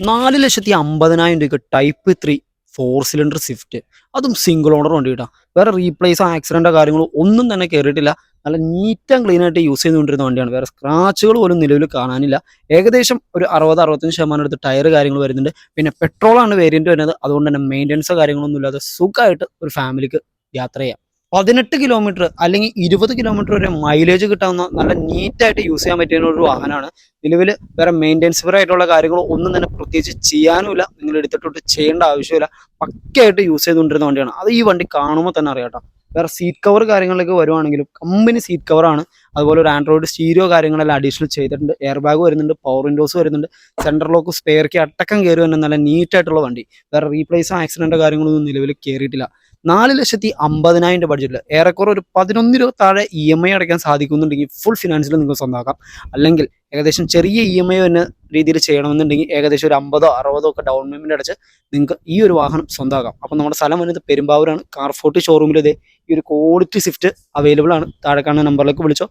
നാല് ലക്ഷത്തി അമ്പതിനായിരം രൂപയ്ക്ക് type three four cylinder Swift അതും സിംഗിൾ ഓണർ വണ്ടി കിട്ടാം വേറെ റീപ്ലേസ് ആക്സിഡന്റോ കാര്യങ്ങളോ ഒന്നും തന്നെ കയറിയിട്ടില്ല നല്ല നീറ്റ് ആൻഡ് ക്ലീൻ ആയിട്ട് യൂസ് ചെയ്തുകൊണ്ടിരുന്ന വണ്ടിയാണ്. വേറെ സ്ക്രാച്ചുകൾ പോലും നിലവിൽ കാണാനില്ല. ഏകദേശം ഒരു അറുപത് അറുപത്തഞ്ച് ശതമാനം അടുത്ത് ടയർ കാര്യങ്ങൾ വരുന്നുണ്ട്. പിന്നെ പെട്രോളാണ് വേരിയന്റ് വരുന്നത്. അതുകൊണ്ട് തന്നെ മെയിന്റനൻസോ കാര്യങ്ങളൊന്നും ഇല്ലാതെ സുഖമായിട്ട് ഒരു ഫാമിലിക്ക് യാത്ര ചെയ്യാം. പതിനെട്ട് കിലോമീറ്റർ അല്ലെങ്കിൽ ഇരുപത് കിലോമീറ്റർ വരെ മൈലേജ് കിട്ടാവുന്ന നല്ല നീറ്റായിട്ട് യൂസ് ചെയ്യാൻ പറ്റുന്ന ഒരു വാഹനമാണ്. നിലവിൽ വേറെ മെയിന്റെനൻസ് ആയിട്ടുള്ള കാര്യങ്ങൾ ഒന്നും തന്നെ പ്രത്യേകിച്ച് ചെയ്യാനുമില്ല. നിങ്ങൾ എടുത്തിട്ടോട്ട് ചെയ്യേണ്ട ആവശ്യമില്ല. പക്കയായിട്ട് യൂസ് ചെയ്തുകൊണ്ടിരുന്ന വണ്ടിയാണ്. അത് ഈ വണ്ടി കാണുമ്പോൾ തന്നെ അറിയാം കേട്ടോ. വേറെ സീറ്റ് കവർ കാര്യങ്ങളിലേക്ക് വരുവാണെങ്കിലും കമ്പനി സീറ്റ് കവറാണ് അതുപോലെ ഒരു ആൻഡ്രോയിഡ് സ്റ്റീരിയോ കാര്യങ്ങളെല്ലാം അഡീഷണൽ ചെയ്തിട്ടുണ്ട്. എയർ ബാഗ് വരുന്നുണ്ട് പവർ വിൻഡോസ് വരുന്നുണ്ട്. സെൻട്രൽ ലോക്ക് സ്പെയർക്ക് അടക്കം കയറി തന്നെ നല്ല നീറ്റായിട്ടുള്ള വണ്ടി. വേറെ റീപ്ലേസോ ആക്സിഡന്റോ കാര്യങ്ങളൊന്നും നിലവിൽ കയറിയിട്ടില്ല നാല് ലക്ഷത്തി അമ്പതിനായിരം രൂപ ബഡ്ജറ്റിൽ ഏറെക്കുറെ ഒരു പതിനൊന്ന് രൂപ താഴെ ഇ എം ഐ അടയ്ക്കാൻ സാധിക്കുന്നുണ്ടെങ്കിൽ ഫുൾ ഫിനാൻസിൽ നിങ്ങൾക്ക് സ്വന്തമാക്കാം. അല്ലെങ്കിൽ ഏകദേശം ചെറിയ ഇ എം ഐ എന്ന രീതിയിൽ ചെയ്യണമെന്നുണ്ടെങ്കിൽ ഏകദേശം ഒരു അമ്പതോ അറുപതോ ഒക്കെ ഡൗൺ പേയ്മെന്റ് അടച്ച് നിങ്ങൾക്ക് ഈ ഒരു വാഹനം സ്വന്തമാക്കാം. അപ്പം നമ്മുടെ സ്ഥലം വരുന്നത് പെരുമ്പാവൂരാണ്. കാർഫോർട്ട് ഷോറൂമിൽ ഇതേ ഈ ഒരു ക്വാളിറ്റി സിഫ്റ്റ് അവൈലബിൾ ആണ്. താഴെ കാണുന്ന നമ്പറിലേക്ക് വിളിച്ചോ.